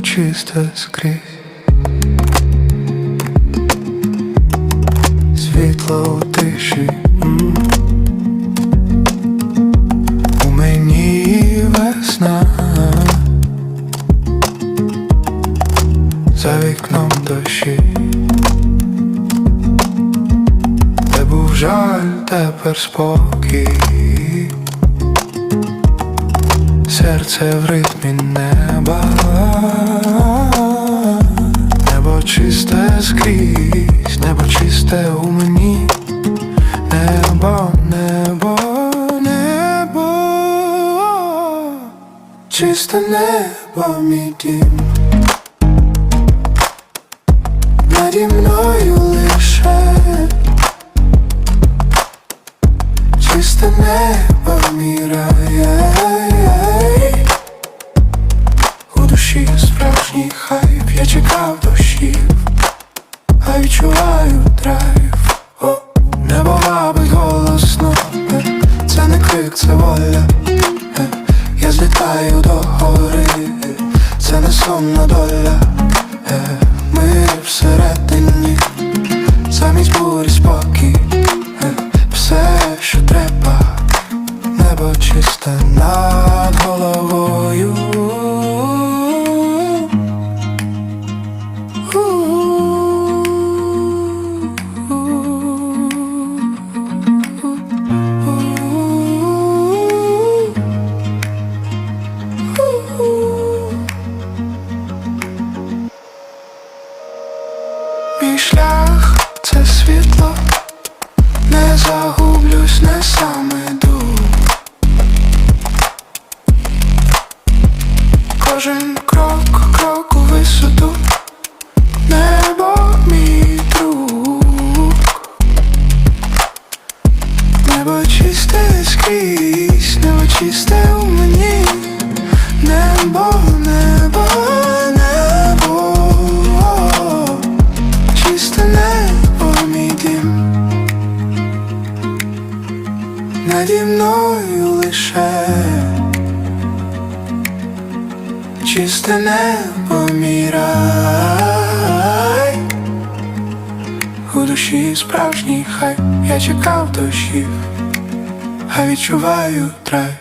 чисте скрізь. Світло у тиші. У мені весна. За вікном дощі. Де був жаль, тепер спокій. Серце в ритмі неба, скрізь, небо чисте у мені, небо, небо, небо, чисте небо, мій дім. Наді мною лише. Чисте небо, мій рай. У душі справжній хайп, я чекав дощів, а відчуваю драйв. Кожен крок, крок у висоту, небо мій друг, небо чисте скрізь, небо чисте у мені, небо, небо, небо, чисте небо, мій дім. Наді мною лише чисте небо, мій рай. У душі справжній хай, я чекав дощів, а відчуваю драйв